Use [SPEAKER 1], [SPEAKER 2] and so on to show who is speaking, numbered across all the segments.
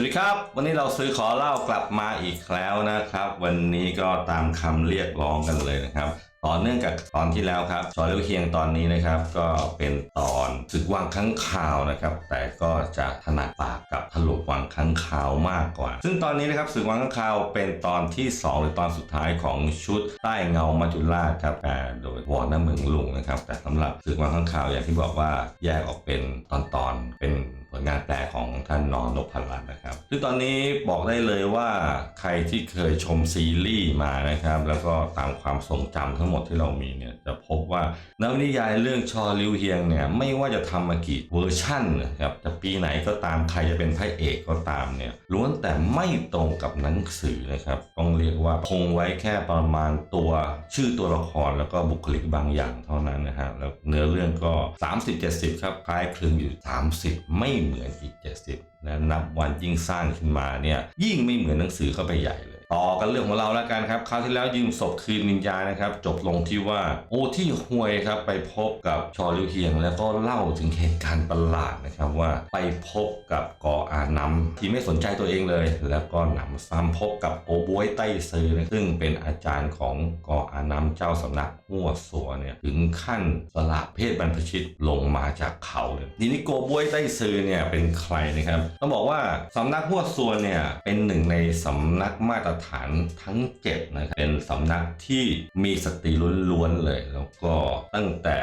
[SPEAKER 1] สวัสดีครับ วันนี้เราซื้อขอเล่ากลับมาอีกแล้วนะครับ วันนี้ก็ตามคำเรียกร้องกันเลยนะครับ ต่อเนื่องกับตอนที่แล้วครับชอเลี้ยวเคียงตอนนี้นะครับ ก็เป็นตอน ศึกวังข้างคาวนะครับ แต่ก็จะถนัดปากกับถลุวังข้างคาวมากกว่า ซึ่งตอนนี้นะครับศึกวังข้างคาวเป็นตอนที่ 2 หรือตอนสุดท้ายของชุดใต้เงามัจจุราชครับแปลโดยวอร์นเมืองลุงนะครับ แต่สำหรับศึกวังข้างคาวอย่างที่บอกว่าแยกออกเป็นตอนๆเป็นผลงานแปลของท่านนอนนพรัตน์นะครับ ซึ่งตอนนี้บอกได้เลยว่าใครที่เคยชมซีรีส์มานะครับ แล้วก็ตามความทรงจำทั้งหมดที่เรามีเนี่ยจะพบว่านวนิยายเรื่องชอลิวเฮียงเนี่ยไม่ว่าจะทำมากี่เวอร์ชั่นนะครับจะปีไหนก็ตามใครจะเป็นพระเอกก็ตามเนี่ยล้วนแต่ไม่ตรงกับหนังสือนะครับต้องเรียกว่าคงไว้แค่ประมาณตัวชื่อตัวละครแล้วก็บุคลิกบางอย่างเท่านั้นนะฮะแล้วเนื้อเรื่องก็ 30-70 ครับคล้ายคลึงอยู่ 30 ไม่เหมือนอีก 70และนับวันยิ่งสร้างขึ้นมาเนี่ยยิ่งไม่เหมือนหนังสือเข้าไปใหญ่เลย ต่อกันเรื่องของเราแล้วกันครับคราวที่แล้วยืมศพคืนวิญญานะครับ จบลงที่ว่าโอ้ที่ฮวยครับไปพบกับชอลิวเฮียง แล้วก็เล่าถึงเหตุการณ์ประหลาดนะครับว่าไปพบกับกออาน้ำที่ไม่สนใจตัวเองเลย แล้วก็หนำซ้ำพบกับโอบวยไต้ซือนะซึ่งเป็นอาจารย์ของกออาน้ำเจ้าสำนักหัวสัวเนี่ยถึงขั้นสละเพศบรรพชิตลงมาจากเขาเลยทีนี้โกบวยไต้ซือเนี่ยเป็นใครนะครับต้องบอกว่าสำนักหัวสัวเนี่ยเป็นหนึ่งในสำนักมาตรฐานทั้ง7นะครับเป็นสำนักที่มีสตรีล้วนๆเลย แล้วก็ตั้งแต่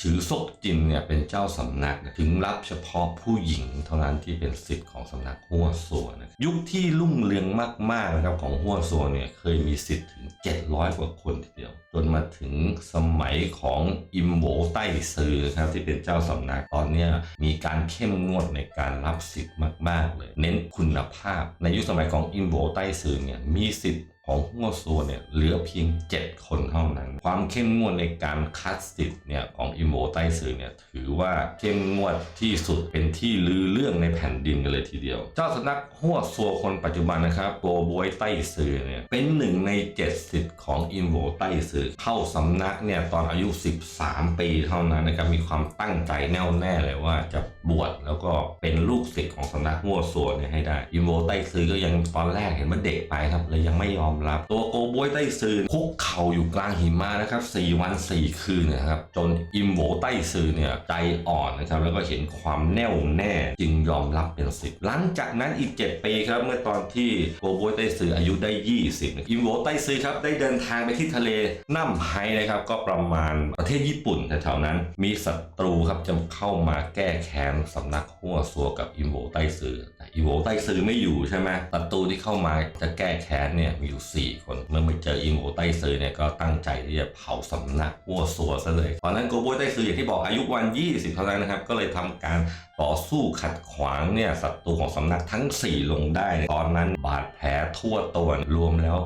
[SPEAKER 1] ชือซกจินเนี่ยเป็นเจ้าสำนักนถึงรับเฉพาะผู้หญิงเท่านั้นที่เป็นสิทธิ์ของสำนักหัวสัวนยุคที่รุ่งเรืองมากๆนะครับของหัวสัวเนี่ยเคยมีสิทธิ์ถึง 700 กว่าคนทีเดียว จนมาถึงสมัยของอิมโวไต้ซือครับที่เป็นเจ้าสำนักตอนนี้มีการเข้มงวดในการรับสิทธิ์มาก ๆ เลย เน้นคุณภาพ ในยุคสมัยของอิมโวไต้ซือเนี่ยมีสิทธิ ของหัวซัวเนี่ยเหลือเพียง 7 คนเท่านั้น ความเข้มงวดในการคัดสิทธิ์เนี่ยของอิโหวไต้ซือเนี่ยถือว่าเข้มงวดที่สุดเป็นที่ลือเรื่องในแผ่นดินกันเลยทีเดียว เจ้าสำนักหัวซัวคนปัจจุบันนะครับโกบวยไต้ซือเนี่ยเป็นหนึ่งในเจ็ดสิทธิ์ของอิโหวไต้ซือเข้าสำนักเนี่ยตอนอายุ 13 ปีเท่านั้นนะครับมีความตั้งใจแน่วแน่เลยว่าจะบวชแล้วก็เป็นลูกศิษย์ของสำนักหัวซัวเนี่ยให้ได้อิโหวไต้ซือก็ยังตอนแรกเห็นว่าเด็กไปครับเลยยังไม่ยอมรับ ตัวโกบวยไต้ซือคุกเข่าอยู่กลางหิมะนะครับ4วัน 4 คืนนะครับจนอิมโวไต้ซือเนี่ยใจอ่อนนะครับแล้วก็เห็นความแน่วแน่จึงยอมรับเป็นศิษย์หลังจากนั้นอีก 7 ปีครับเมื่อตอนที่โกบวยไต้ซืออายุได้ 20 อิมโวไต้ซือครับได้เดินทางไปที่ทะเลน้ำไฮนะครับก็ประมาณประเทศญี่ปุ่นแถวๆนั้น มีศัตรูครับจะเข้ามาแก้แค้นสำนักหัวซัวกับอิมโวไต้ซือ อิโวไต้ซือไม่อยู่ใช่ไหมศัตรูที่เข้ามาจะแก้แค้นเนี่ยมีอยู่สี่คน เมื่อมาเจออิโวไต้ซือเนี่ยก็ตั้งใจที่จะเผาสำนักหัวซัวซะเลยตอนนั้นโกบยไต้ซืออย่างที่บอกอายุวัน 20 เท่านั้นนะครับ ก็เลยทำการต่อสู้ขัดขวางเนี่ยศัตรูของสำนักทั้ง 4 ลงได้ ตอนนั้นบาดแผลทั่วตัวรวมแล้ว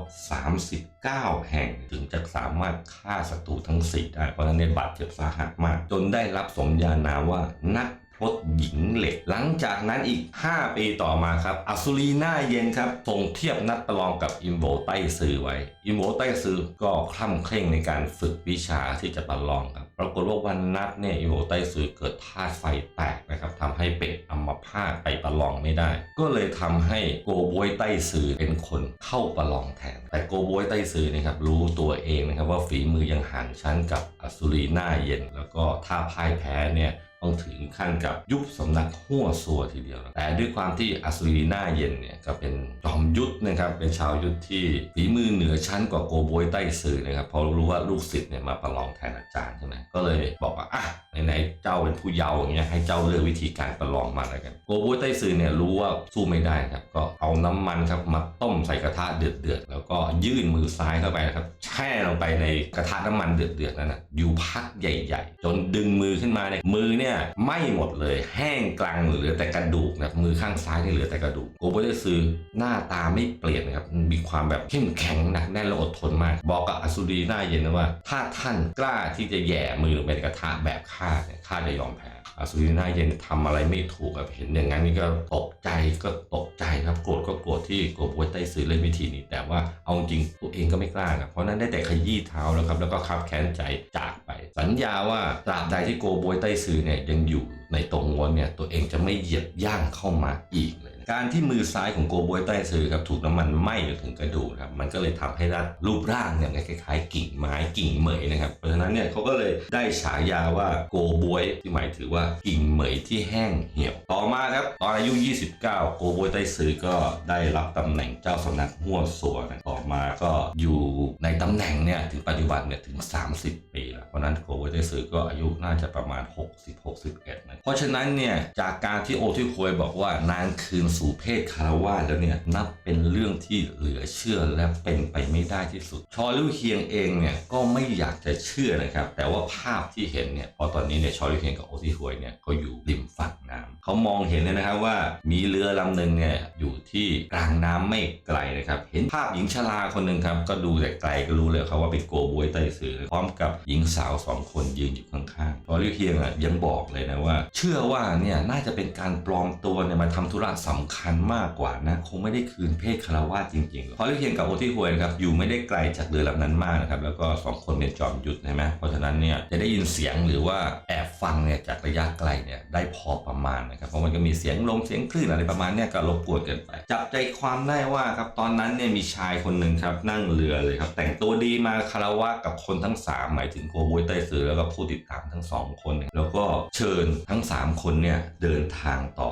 [SPEAKER 1] 39 แห่งถึงจะสามารถฆ่าศัตรูทั้ง 4 ได้เพราะฉะนั้นเนี่ยบาดเจ็บสาหัสมาก จนได้รับสมญานามว่านัก พรตหญิงเหล็ก หลังจากนั้นอีก 5 ปีต่อมาครับอสุรีหน้าเย็นครับส่งเทียบนัดประลองกับอิมโบไต้ซือไว้ อิมโบไต้ซือก็คล่ำเคร่งในการฝึกวิชาที่จะประลองครับ ปรากฏว่าวันนัดเนี่ยอิมโบไต้ซือเกิดธาตุไฟแตกนะครับทำให้เป็ดอัมพาตไปประลองไม่ได้ ก็เลยทำให้โกบวยไต้ซือเป็นคนเข้าประลองแทน แต่โกบวยไต้ซือนะครับรู้ตัวเองนะครับว่าฝีมือยังห่างชั้นกับอสุรีหน้าเย็น แล้วก็ถ้าพ่ายแพ้เนี่ย ต้องถึงขั้นกับยุบสำนักหัวซัวทีเดียวนะแต่ด้วยความที่อัศรีหน้าเย็นเนี่ยก็เป็นจอมยุทธนะครับเป็นชาวยุทธที่ฝีมือเหนือชั้นกว่าโกโบยไต้ซื่อนะครับพอรู้ว่าลูกศิษย์เนี่ยมาประลองแทนอาจารย์ใช่ไหมก็เลยบอกว่าอะไหนๆเจ้าเป็นผู้เยาว์อย่างเงี้ยให้เจ้าเลือกวิธีการประลองมาแล้วกันโกโบยไต้ซื่อเนี่ยรู้ว่าสู้ไม่ได้ครับก็เอาน้ำมันครับมาต้มใส่กระทะเดือดๆแล้วก็ยื่นมือซ้ายเข้าไปนะครับแช่ลงไปในกระทะน้ำมันเดือดๆนั่นนะอยู่พักใหญ่ ๆ จนดึงมือขึ้นมาเนี่ยมือเนี่ยไหม้หมดเลยแห้งกลางเหลือแต่กระดูกนะมือข้างซ้ายนี่เหลือแต่กระดูกโกโบไต้ซื้อหน้าตาไม่เปลี่ยนนะครับมีความแบบเข้มแข็งหนักแน่นและอดทนมาก บอกกับอสุรีหน้าเย็นนะว่า ถ้าท่านกล้าที่จะแย่มือลงไปในกระทะแบบข้าเนี่ยข้าจะยอมแพ้อสุรีหน้าเย็นทำอะไรไม่ถูกแบบเห็นอย่างนั้นนี่ก็ตกใจก็ตกใจครับโกรธก็โกรธที่โกโบไต้ซื้อเล่นวิธีนี้ แต่ว่าเอาจริงตัวเองก็ไม่กล้าครับเพราะนั้นได้แต่ขยี้เท้าแล้วครับแล้วก็คับแค้นใจจากไป สัญญาว่าตราบใดที่โกโบยไต้ซื้อเนี่ยยังอยู่ในตรงง้วนเนี่ยตัวเองจะไม่เหยียบย่างเข้ามาอีกเลยนะการที่มือซ้ายของโกบวยใต้ซื้อครับถูกน้ำมันไหม้จนถึงกระดูกครับมันก็เลยทำให้ด้านรูปร่างเนี่ยคล้ายๆกิ่งไม้กิ่งเหมยนะครับเพราะฉะนั้นเนี่ยเขาก็เลยได้ฉายาว่าโกบวยที่หมายถือว่ากิ่งเหมยที่แห้งเหี่ยว ต่อมาครับตอนอายุ 29 โกบวยใต้ซื้อก็ได้รับตำแหน่งเจ้าสำนักหัวสัวนะต่อมาก็อยู่ในตำแหน่งเนี่ยถึงปัจจุบันเนี่ยถึง 30 ปีแล้วเพราะฉะนั้นโกบวยใต้ซื้อก็อายุน่าจะประมาณ 60-61นะเพราะฉะนั้นเนี่ยจากการที่โอที่ควยบอกว่านางคืนสู่เพศคารวาสแล้วเนี่ยนับเป็นเรื่องที่เหลือเชื่อและเป็นไปไม่ได้ที่สุด ชอลิวเคียงเองเนี่ยก็ไม่อยากจะเชื่อนะครับแต่ว่าภาพที่เห็นเนี่ยพอตอนนี้เนี่ยชอลิวเคียงกับโอที่ควยเนี่ยก็อยู่ริมฝั่งน้ำเขามองเห็นเลยนะครับว่ามีเรือลำหนึ่งเนี่ยอยู่ที่กลางน้ำไม่ไกลนะครับเห็นภาพหญิงชราคนหนึ่งครับก็ดูแต่ไกลก็รู้เลยครับว่าเป็นโกบวยไต้ซือพร้อมกับหญิงสาวสองคนยืนอยู่ข้างๆชอลิวเคียงอะยังบอกเลยนะว่าเชื่อว่าเนี่ยน่าจะเป็นการปลอมตัวเนี่ยมาทำธุระสำคัญมากกว่านะคงไม่ได้คืนเพศคารวาสจริงๆหรอกชอลิวเคียงกับโอที่ควยนะครับอยู่ไม่ได้ไกลจากเรือลำนั้นมากนะครับแล้วก็สองคนเป็นจอมยุทธใช่ไหมเพราะฉะนั้นเนี่ยจะได้ยินเสียงหรือว่าแอบฟังเนี่ยจากระยะไกลเนี่ยได้พอประมาณนะครับเพราะมันก็มีเสียงลมเสียงคลื่นอะไรประมาณเนี่ยก็รบกวนเกินไปจับใจความได้ว่าครับตอนนั้นเนี่ยมีชายคนหนึ่งครับนั่งเรือเลยครับแต่งตัวดีมาคารวะกับคนทั้งสามหมายถึงโกบวยไตซือแล้วก็ผู้ติดตามทั้งสองคน แล้วก็เชิญทั้งสามคนเนี่ยเดินทางต่อ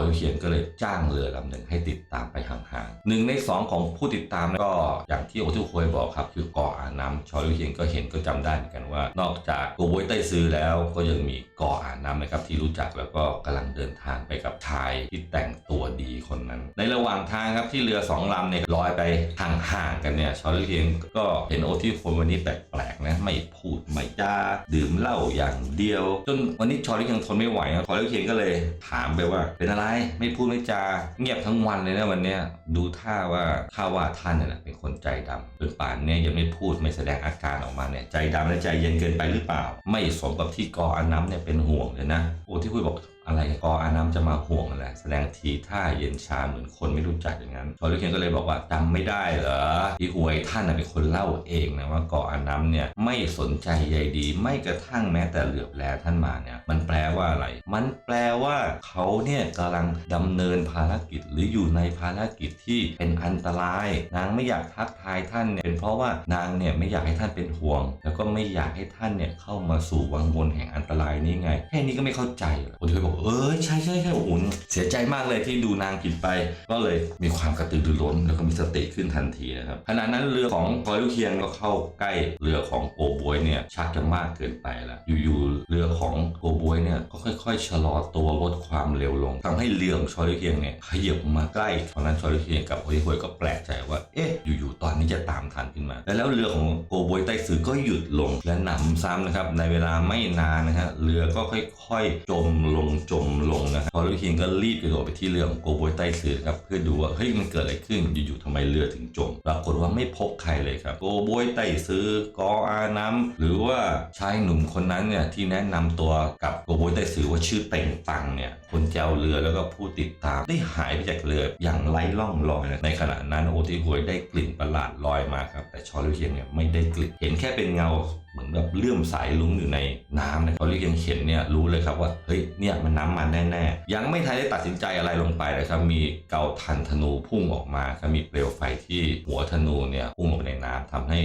[SPEAKER 1] อยเขียนก็เลยจ้างเรือลำหนึ่งให้ติดตามไปห่างๆหนึ่งในสองของผู้ติดตามก็อย่างที่โอทุควยบอกครับ คือเกาะอาน้ำชอยเขียนก็เห็นก็จำได้เหมือนกันว่า นอกจากโกบวยไต้ซื้อแล้วก็ยังมีเกาะอาน้ำนะครับที่รู้จักแล้วก็กำลังเดินทางไปกับชายที่แต่งตัวดีคนนั้น ในระหว่างทางครับที่เรือสองลำเนี่ยลอยไปห่างๆกันเนี่ยชอยเขียนก็เห็นโอที่คนวันนี้แปลกๆนะไม่พูดไม่จาดื่มเหล้าอย่างเดียว จนวันนี้ชอยเขียนทนไม่ไหวนะชอยเขียนก็เลยถามไปว่าเป็นอะไรไม่พูดไม่จา เงียบทั้งวันเลยนะวันเนี้ยดูท่าว่าข้าว่าท่านเนี่ยเป็นคนใจดำจนป่านเนี่ยยังไม่พูดไม่แสดงอาการออกมาเนี่ยใจดำและใจเย็นเกินไปหรือเปล่า ไม่สมกับที่กออน้ำเนี่ยเป็นห่วงเลยนะโอ้ที่คุยบอก อะไรกออาน้ำจะมาห่วงอะไรแสดงทีท่าเย็นชาเหมือนคนไม่รู้จักอย่างนั้นชอลิเคียนก็เลยบอกว่าจำไม่ได้เหรอที่หวยท่านเป็นคนเล่าเองนะว่ากออาน้ำเนี่ยไม่สนใจใยดี ไม่กระทั่งแม้แต่เหลือบแลท่านมาเนี่ยมันแปลว่าอะไร มันแปลว่าเขาเนี่ยกำลังดำเนินภารกิจหรืออยู่ในภารกิจที่เป็นอันตราย นางไม่อยากทักทายท่านเนี่ยเป็นเพราะว่านางเนี่ยไม่อยากให้ท่านเป็นห่วง แล้วก็ไม่อยากให้ท่านเนี่ยเข้ามาสู่วังวนแห่งอันตรายนี้ไงแค่นี้ก็ไม่เข้าใจคนที่บอกเออใช่ใช่ใช่โอ้โหเสียใจมากเลยที่ดูนางผิดไป ก็เลยมีความกระตือรือร้นแล้วก็มีสติขึ้นทันทีนะครับขณะนั้นเรือของพลอยลูกเคียงก็เข้าใกล้เรือของโกบวยเนี่ยชักจะมากเกินไปแล้วอยู่ๆเรือของโกบวยเนี่ยก็ค่อย ๆ ชะลอตัวลดความเร็วลงทำให้เรือของชอยลูกเคียงเนี่ยขยับมาใกล้ตอนนั้นชอยลูกเคียงกับโฮยฮวยก็แปลกใจว่าเอ๊ะอยู่ๆตอนนี้จะตามทันขึ้นมาแล้วเรือของโกบวยใต้ซือก็หยุดลงและหนำซ้ำนะครับในเวลาไม่นานนะฮะเรือก็ค่อยๆจมลงจมลงนะครับพอลูคียงก็รีบกระโดดไปที่เรือของโกบยใต้ซือครับเพื่อดูว่าเฮ้ยมันเกิดอะไรขึ้นอยู่ๆทำไมเรือถึงจมปรากฏว่าไม่พบใครเลยครับโกโบยใต้ซือกออาน้ำหรือว่าชายหนุ่มคนนั้นเนี่ยที่แนะนำตัวกับโกโบยใต้ซือว่าชื่อเต่งตังเนี่ยคนแจวเรือแล้วก็ผู้ติดตามได้หายไปจากเรืออย่างไร้ร่องรอยในขณะนั้นโอทิหวยได้กลิ่นประหลาดลอยมาครับแต่ชอลิเคียงเนี่ยไม่ได้กลิ่นเห็นแค่เป็นเงาเหมือนแบบเลื่อมสายลุ้งอยู่ในน้ำนะเขาเรียกยังเห็นเนี่ยรู้เลยครับว่าเฮ้ยเนี่ยมันน้ำมันแน่ๆ ยังไม่ทันได้ตัดสินใจอะไรลงไปนะครับมีเกาทันธนูพุ่งออกมาครับมีเปลวไฟที่หัวธนูเนี่ยพุ่งลงไปในน้ำทำให้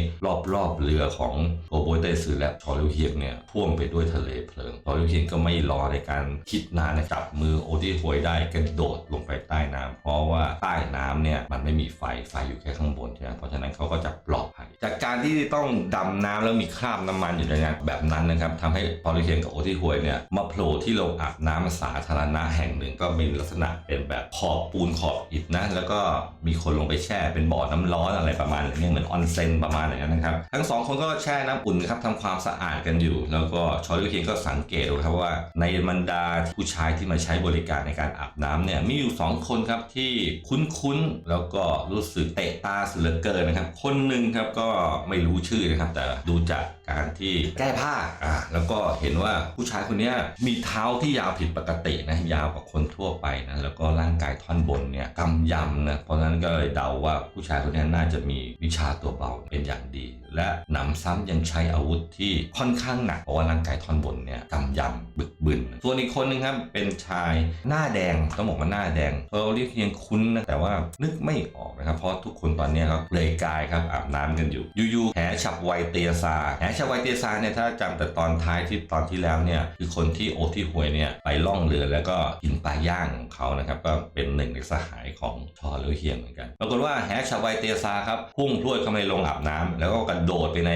[SPEAKER 1] รอบๆเรือของโกโบยเตซือและชอลิวเฮียงเนี่ยท่วมไปด้วยทะเลเพลิงชอลิวเฮียงก็ไม่รอในการคิดนานนะจับมือโอที่หวยได้กระโดดลงไปใต้น้ำเพราะว่าใต้น้ำเนี่ยมันไม่มีไฟไฟอยู่แค่ข้างบนใช่ไหมเพราะฉะนั้นเขาก็จะปลอดภัย จากการที่ต้องดำน้ำแล้วมีคราบน้ำมันอยู่ในนั้นแบบนั้นนะครับทำให้พอลิเคนกับโอที่หวยเนี่ยมาโผล่ที่โรงอาบน้ำสาธารณะแห่งหนึ่ง ก็มีลักษณะเป็นแบบขอบปูนขอบอิฐนะแล้วก็มีคนลงไปแช่เป็นบ่อน้ำร้อนอะไรประมาณนี้เหมือนออนเซ็นประมาณอย่างนั้นนะครับทั้งสองคนก็แช่น้ำอุ่นครับทำความสะอาดกันอยู่ แล้วก็ชอลิเคนก็สังเกตครับว่าในบรรดาผู้ชายที่มาใช้บริการในการอาบน้ำเนี่ยมีอยู่สองคนครับที่คุ้นๆแล้วก็รู้สึกเตะตาเสือเกินนะครับ คนหนึ่งครับก็ไม่รู้ชื่อนะครับ แต่ดูจากการที่แก้ผ้าอ่าแล้วก็เห็นว่าผู้ชายคนเนี้ยมีเท้าที่ยาวผิดปกตินะยาวกว่าคนทั่วไปนะแล้วก็ร่างกายท่อนบนเนี่ยกำยำนะเพราะฉะนั้นก็เลยเดาว่าผู้ชายคนเนี้ยน่าจะมีวิชาตัวเบาเป็นอย่างดี และหนำซ้ำยังใช้อาวุธที่ค่อนข้างหนักเพราะว่าร่างกายท่อนบนเนี่ยกำยำบึกบึนส่วนอีกคนนึงครับเป็นชายหน้าแดงต้องบอกว่าหน้าแดงเราเรียกยังคุ้นนะแต่ว่านึกไม่ออกนะครับเพราะทุกคนตอนเนี้ยครับเปลยกายครับอาบน้ำกันอยู่อยู่ๆแหฉับไวเตียซาแหฉับไวเตียซาเนี่ยถ้าจำแต่ตอนท้ายที่ตอนที่แล้วเนี่ยคือคนที่โอที่หวยเนี่ยไปล่องเรือแล้วก็กินปลาย่างของเขานะครับก็เป็นหนึ่งในสหายของชอหรือเฮียงเหมือนกันปรากฏว่าแหฉับไวเตียซาครับพุ่งพรวดเข้าไปลงอาบน้ำแล้วก็กระโดดไปใน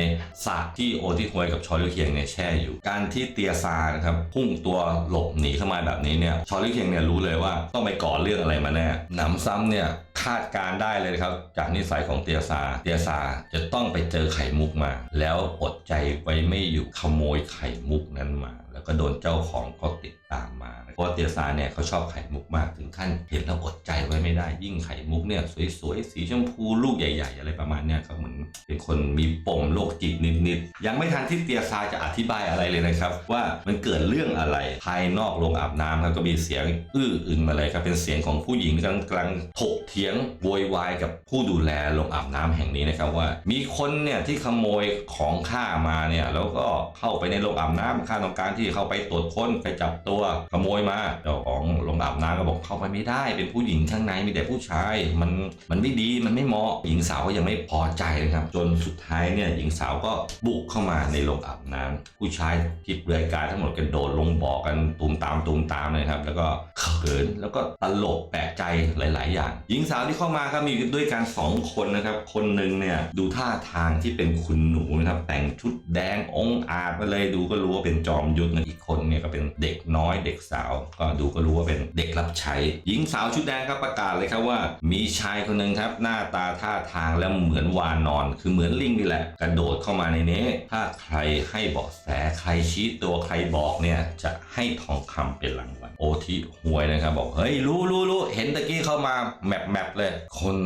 [SPEAKER 1] สระที่โอที่หวยกับชอหรือเฮียงเนี่ยแช่อยู่ การที่เตียซานะครับพุ่งตัวหลบหนีเข้ามาแบบนี้เนี่ยชอหรือเฮียงเนี่ยรู้เลยว่าต้องไปก่อเรื่องอะไรมาแน่หนำซ้ำเนี่ยคาดการได้เลยครับจากนิสัยของเตียซาเตียซาจะต้องไปเจอไข่มุกมา แล้วอดใจไว้ไม่อยู่ขโมยไข่มุกนั้นมา แล้วก็โดนเจ้าของเขาติด ตามมาเพราะเตียซาเนี่ยเขาชอบไข่มุกมากถึงขั้นเห็นแล้วอดใจไว้ไม่ได้ ยิ่งไข่มุกเนี่ยสวยๆสีชมพูลูกใหญ่ ๆ อะไรประมาณเนี้ยเขาเหมือนเป็นคนมีปมโรคจิตนิดๆยังไม่ทันที่เตียซาจะอธิบายอะไรเลยนะครับ ว่ามันเกิดเรื่องอะไรภายนอกโรงอาบน้ำครับก็มีเสียงอื้ออึงมาเลยครับเป็นเสียงของผู้หญิงกำลังกำลังถกเถียงโวยวายกับผู้ดูแลโรงอาบน้ำแห่งนี้นะครับว่า มีคนเนี่ยที่ขโมยของข้ามาเนี่ยแล้วก็เข้าไปในโรงอาบน้ำข้าต้องการที่เข้าไปตรวจค้นไปจับตัวขโมยมาเจ้าของโรงอาบน้ำก็บอกเข้าไปไม่ได้เป็นผู้หญิงข้างในมีแต่ผู้ชายมันมันไม่ดีมันไม่เหมาะหญิงสาวก็ยังไม่พอใจนะครับ จนสุดท้ายเนี่ยหญิงสาวก็บุกเข้ามาในโรงอาบน้ำผู้ชายที่เปลือยกายทั้งหมดกระโดดลงบ่อกันตูมตามตูมตามเลยครับ แล้วก็เขินแล้วก็ตลกแปลกใจหลาย ๆ อย่าง หญิงสาวที่เข้ามาครับมีด้วยกันสองคนนะครับ คนหนึ่งเนี่ยดูท่าทางที่เป็นคุณหนูนะครับแต่งชุดแดงองอาจไปเลยดูก็รู้ว่าเป็นจอมยุทธนะอีกคนเนี่ยก็เป็นเด็กน้อยอยเด็กสาว ก็ดูก็รู้ว่าเป็นเด็กรับใช้ หญิงสาวชุดแดงครับประกาศเลยครับว่า มีชายคนหนึ่งครับ หน้าตาท่าทางแล้วเหมือนวานนอน คือเหมือนลิงนี่แหละ กระโดดเข้ามาในนี้ ถ้าใครให้เบาะแสใครชี้ตัวใครบอกเนี่ยจะให้ทองคำเป็นหลัง โอทิหวยนะครับ บอกเฮ้ยรู้รู้รู้เห็นตะกี้เข้ามาแมปแมปเลย คน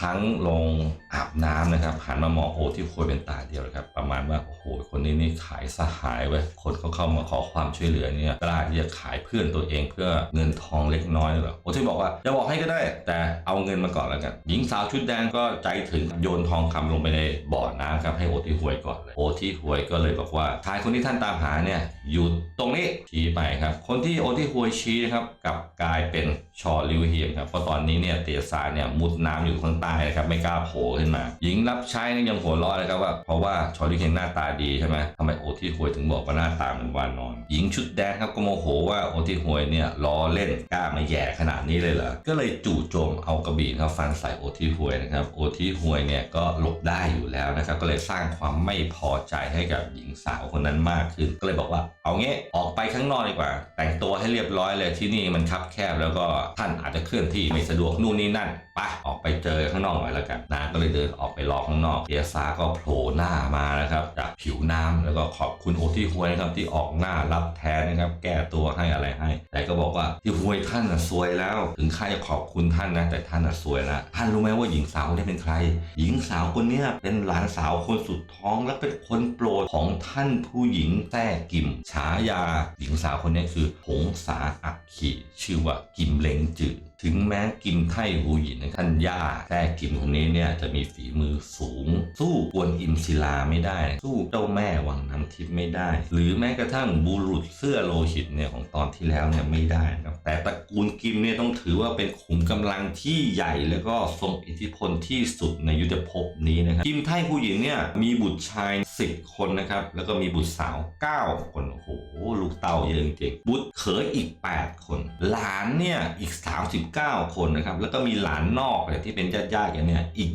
[SPEAKER 1] ทั้งลงอาบน้ำนะครับหันมามองโอที่หวยเป็นตาเดียวครับ ประมาณว่าโอ้โหคนนี้นี่ขายสหายไว้คนเขาเข้ามาขอความช่วยเหลือเนี่ยกล้าที่จะขายเพื่อนตัวเองเพื่อเงินทองเล็กน้อยหรอโอที่บอกว่าจะบอกให้ก็ได้ แต่เอาเงินมาก่อนแล้วกันหญิงสาวชุดแดงก็ใจถึงโยนทองคำลงไปในบ่อน้ำครับให้โอที่หวยก่อนเลยโอที่หวยก็เลยบอกว่าชายคนที่ท่านตามหาเนี่ยอยู่ตรงนี้ชี้ไปครับ คนที่โอที่หวยชี้ครับกับกลายเป็นชอลิวเฮียงครับเพราะตอนนี้เนี่ยเตียซาเนี่ยมุดน้ำอยู่ข้างใต้นะครับไม่กล้าโผล่ขึ้นมา หญิงรับใช้นี่ยังหัวเราะเลยครับว่าเพราะว่าชอลิวเฮียงหน้าตาดีใช่ไหมทำไมโอที่หวยถึงบอกว่าหน้าตาเหมือนวานนอน หญิงชุดแดงครับก็โมโหว่าโอที่หวยเนี่ยล้อเล่นกล้ามาแย่ขนาดนี้เลยเหรอก็เลยจู่โจมเอากระบี่ครับฟันใส่โอที่หวยนะครับโอที่หวยเนี่ยก็หลบได้อยู่แล้วนะครับก็เลยสร้างความไม่พอใจให้กับหญิงสาวคนนั้นมากขึ้น ก็เลยบอกว่าเอางี้ออกไปข้างนอกดีกว่า แต่งตัวให้เรียบร้อย้อยเลยที่นี่มันคับแคบแล้วก็ท่านอาจจะเคลื่อนที่ไม่สะดวกนู่นนี่นั่นปะออกไปเจอข้างนอกหน่อยแล้วกันนาก็เลยเดินออกไปรอข้างนอกเอียซาก็โผล่หน้ามานะครับจากผิวน้ำแล้วก็ขอบคุณโอที่หวยนะครับที่ออกหน้ารับแทนนะครับแก้ตัวให้อะไรให้แต่ก็ บอกว่าที่หวยท่านน่ะซวยแล้ว ถึงข้าจะขอบคุณท่านนะ แต่ท่านน่ะซวยแล้วท่านรู้ไหมว่าหญิงสาวคนนี้เป็นใคร หญิงสาวคนนี้เป็นหลานสาวคนสุดท้องและเป็นคนโปรดของท่านผู้หญิงแต้กิมฉายา หญิงสาวคนนี้คือหงสาอักขีชื่อว่ากิมเลงจือ ถึงแม้กิมไทหูหยินท่านย่าแต่กิมคนนี้เนี่ยจะมีฝีมือสูง สู้กวนอิมศิลาไม่ได้ สู้เจ้าแม่วังน้ำทิพย์ไม่ได้ หรือแม้กระทั่งบุรุษเสื้อโลหิตเนี่ยของตอนที่แล้วเนี่ยไม่ได้นะครับแต่ตระกูลกิมเนี่ยต้องถือว่าเป็นขุมกำลังที่ใหญ่แล้วก็ทรงอิทธิพลที่สุดในยุทธภพนี้นะครับกิมไทหูหยินเนี่ยมีบุตรชาย 10 คนนะครับแล้วก็มีบุตรสาว 9 คนโอ้โห ลูกเต่าเยอะจริงๆบุตรเขยอีก 8 คน หลานเนี่ยอีก 39 คนนะครับ แล้วก็มีหลานนอกเนี่ยที่เป็นญาติญาติๆกันเนี่ยอีก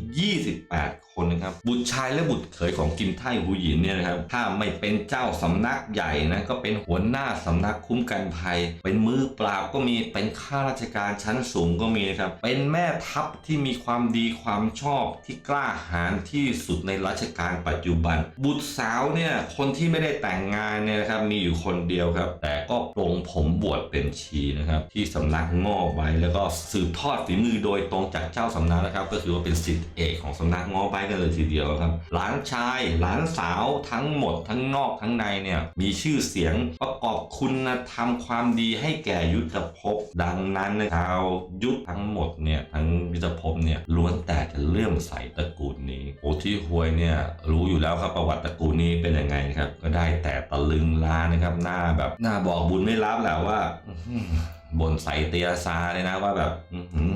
[SPEAKER 1] 28 คน นะครับบุตรชายและบุตรเขยของกิมไทหูหยินเนี่ยนะครับถ้าไม่เป็นเจ้าสำนักใหญ่นะก็เป็นหัวหน้าสำนักคุ้มกันภัย เป็นมือปราบก็มีเป็นข้าราชการชั้นสูงก็มีนะครับเป็นแม่ทัพที่มีความดีความชอบที่กล้าหาญที่สุดในรัชกาลปัจจุบัน บุตรสาวเนี่ยคนที่ไม่ได้แต่งงานเนี่ยนะครับมีอยู่คนเดียวครับ แต่ ก็ปรงผมบวชเป็นชีนะครับ ที่สำนักง้อไว้แล้วก็สืบทอดฝีมือโดยตรงจากเจ้าสำนักนะครับ ก็คือว่าเป็นสิทธิเอกของสำนักง้อไว้กันเลยทีเดียวครับ หลานชายหลานสาวทั้งหมดทั้งนอกทั้งในเนี่ยมีชื่อเสียงประกอบคุณธรรมความดีให้แก่ยุทธภพดังนั้นนะชาวยุทธทั้งหมดเนี่ยทั้งยุทธภพเนี่ยล้วนแต่จะเลื่อมใสตระกูลนี้โอที่หวยเนี่ยรู้อยู่แล้วครับประวัติตระกูลนี้เป็นยังไงครับก็ได้แต่ตะลึงลานะครับหน้าแบบหน้าบอกบุญไม่รับแหละว่าบนใส่เตียซาเลยนะว่าแบบ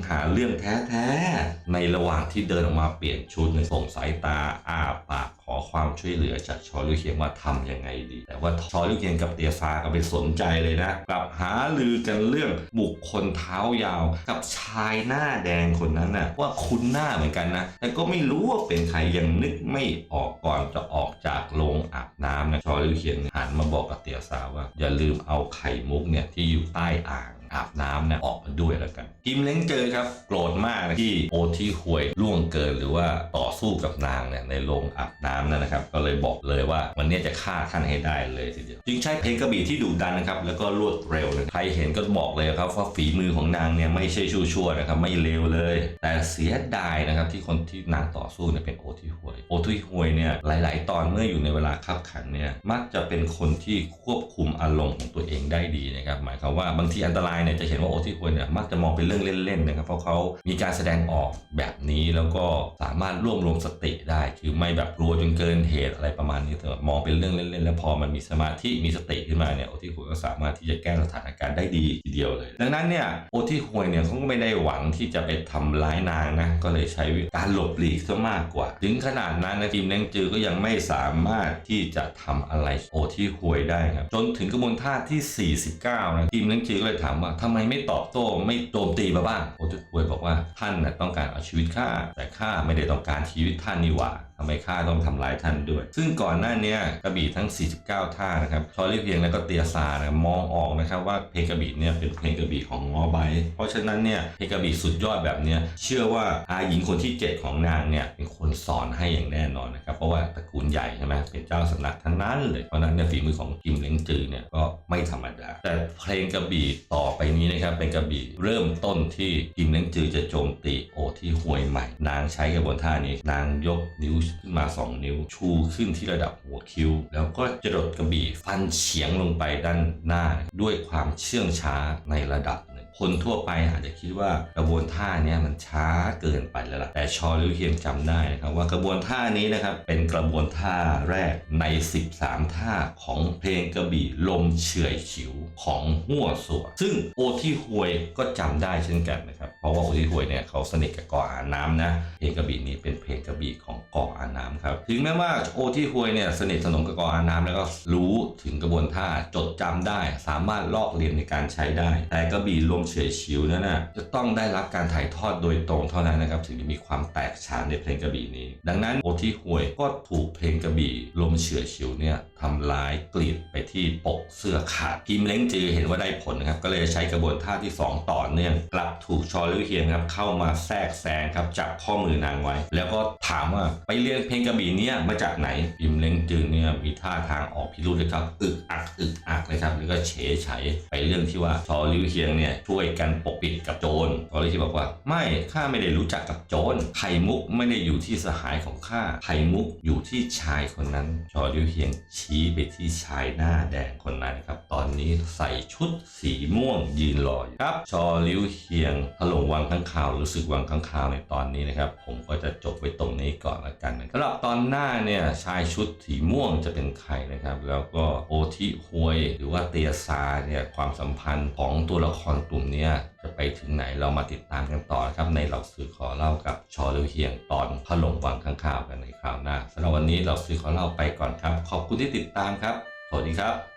[SPEAKER 1] หาเรื่องแท้ๆ ในระหว่างที่เดินออกมาเปลี่ยนชุดเนี่ยส่งสายตาอ้าปาก อความช่วยเหลือจากชอลิวเคียงว่าทำยังไงดี แต่ว่าชอลิวเคียงกับเตียซาก็ไปสนใจเลยนะกลับหาลือกันเรื่องบุคคลเท้ายาว กับชายหน้าแดงคนนั้นน่ะว่าคุ้นหน้าเหมือนกันนะ แต่ก็ไม่รู้ว่าเป็นใครยังนึกไม่ออกก่อนจะออกจากโรงอาบน้ำนะชอลิวเคียงหันมาบอกกับเตียซาว่า อย่าลืมเอาไข่มุกเนี่ยที่อยู่ใต้อ่างอาบน้ำเนี่ยออกมาด้วยแล้วกัน กิมเล้งเจอครับ โกรธมากนะที่โอที่หวยล่วงเกินหรือว่าต่อสู้กับนางเนี่ยในโรงอาบน้ำนั่นนะครับ ก็เลยบอกเลยว่าวันนี้จะฆ่าท่านให้ได้เลยทีเดียวจึงใช้เพลงกระบี่ที่ดุดันนะครับแล้วก็รวดเร็วนะใครเห็นก็บอกเลยครับว่าฝีมือของนางเนี่ยไม่ใช่ชั่วๆนะครับไม่เลวเลย แต่เสียดายนะครับที่คนที่นางต่อสู้เนี่ยเป็นโอที่หวยโอที่หวยเนี่ยหลาย ๆ ตอนเมื่ออยู่ในเวลาคับขันเนี่ยมักจะเป็นคนที่ควบคุมอารมณ์ของตัวเองได้ดีนะครับหมายความว่าบางทีอันตรายเนี่ยจะเห็นว่าโอที่หวยเนี่ยมักจะมองเป็นเรื่องเล่นๆนะครับเพราะเขามีการแสดงออกแบบนี้แล้วก็สามารถรวบรวมสติได้คือไม่แบบกลัวจนเกินเหตุอะไรประมาณนี้แต่มองเป็นเรื่องเล่นๆแล้วพอมันมีสมาธิมีสติขึ้นมาเนี่ยโอที่หวยก็สามารถที่จะแก้สถานการณ์ได้ดีทีเดียวเลย ดังนั้นเนี่ยโอที่หวยเนี่ยเขาก็ไม่ได้หวังที่จะไปทำร้ายนางนะก็เลยใช้การหลบหลีกซะมากกว่า ถึงขนาดนั้นนะทีมเล้งจือก็ยังไม่สามารถที่จะทำอะไรโอที่หวยได้ครับจนถึงกระบวนท่าที่ 49นะทีมเล้งจือก็เลยถามว่าทำไมไม่ตอบโต้ไม่โจมตีมาบ้างโอที่หวยบอกว่าท่านนะต้องการเอาชีวิตข้าแต่ข้าไม่ได้ต้องการชีวิตท่านนี่หว่า ทำไมข้าต้องทำลายท่านด้วย ซึ่งก่อนหน้านี้กระบี่ทั้ง 49 ท่านะครับชอรี่เพียงแล้วก็เตียซานะมองออกนะครับว่าเพลงกระบี่เนี่ยเป็นเพลงกระบี่ของงอไบเพราะฉะนั้นเนี่ยเพลงกระบี่สุดยอดแบบเนี้ยเชื่อว่าอาหญิงคนที่ 7 ของนางเนี่ยเป็นคนสอนให้อย่างแน่นอนนะครับเพราะว่าตระกูลใหญ่ใช่ไหมเป็นเจ้าสำนักทั้งนั้นเลยเพราะฉะนั้นเนี่ยฝีมือของกิมเล้งจือเนี่ยก็ไม่ธรรมดาแต่เพลงกระบี่ต่อไปนี้นะครับเป็นกระบี่เริ่มต้นที่กิมเล้งจือจะโจมตีโอที่ห่วยใหม่ นางใช้กระบวนท่านี้ นางยกนิ้วขึ้นมา 2 นิ้ว ชูขึ้นที่ระดับหัวคิ้ว แล้วก็จรดกระบี่ฟันเฉียงลงไปด้านหน้า ด้วยความเชื่องช้าในระดับ คนทั่วไปอาจจะคิดว่ากระบวนท่านี้มันช้าเกินไปแล้วล่ะแต่ชอลิวเฮียงจำได้นะครับว่ากระบวนท่านี้นะครับเป็นกระบวนท่าแรกใน 13 ท่าของเพลงกระบี่ลมเฉื่อยฉิวของหัวสัว ซึ่งโอที่หวยก็จำได้เช่นกันนะครับเพราะว่าโอที่หวยเนี่ยเขาสนิทกับกาะอาน้ำนะเพลงกระบี่นี้เป็นเพลงกระบี่ของกาะอาน้ำครับถึงแม้ว่าโอที่หวยเนี่ยสนิทสนมกับกาะอาน้ำแล้วก็รู้ถึงกระบวนท่าจดจำได้ สามารถลอกเรียนในการใช้ได้ แต่กระบี่ลมเฉื่อยฉิวนั้นนะจะต้องได้รับการถ่ายทอดโดยตรงเท่านั้นนะครับถึงจะมีความแตกฉานในเพลงกระบี่นี้ ดังนั้นโอที่ห่วยก็ถูกเพลงกระบี่ลมเฉื่อยฉิวเนี่ยทำลายกรีดไปที่ปกเสื้อขาดกิมเล้งจือเห็นว่าได้ผลนะครับก็เลยใช้กระบวนท่าที่ 2 ต่อเนื่องกลับถูกชอลิวเฮียงครับเข้ามาแทรกแซงครับจับข้อมือนางไว้ แล้วก็ถามว่าไปเรียนเพลงกระบี่เนี่ยมาจากไหนกิมเล้งจือเนี่ยมีท่าทางออกพิรุธเลยครับอึกอักอึกอักเลยครับแล้วก็เฉยไฉไปเรื่องที่ว่าชอลิวเฮียงเนี่ยช่วยกันปกปิดกับโจรชอลิวเฮียงบอกว่า ไม่ข้าไม่ได้รู้จักกับโจรไข่มุกไม่ได้อยู่ที่สหายของข้าไข่มุกอยู่ที่ชายคนนั้นชอลิวเฮียงชี้ไปที่ชายหน้าแดงคนนั้นครับ ตอนนี้ใส่ชุดสีม่วงยืนรออยู่ครับ ชอลิวเฮียงถล่มวังข้างคาวรู้สึกวังข้างคาวในตอนนี้นะครับ ผมก็จะจบไว้ตรงนี้ก่อนละกันนะสำหรับตอนหน้าเนี่ยชายชุดสีม่วงจะเป็นใครนะครับ แล้วก็โอทิฮวย หรือว่าเตียซาเนี่ยความสัมพันธ์ของตัวละครกลุ่มเนี้จะไปถึงไหนเรามาติดตามกันต่อนะครับ ในเหล่าสื่อขอเล่ากับชอลิวเฮียงตอนถล่มวังข้างข่าวกันในคราวหน้าสำหรับวันนี้เราสื่อขอเล่าไปก่อนครับ ขอบคุณที่ติดตามครับ สวัสดีครับ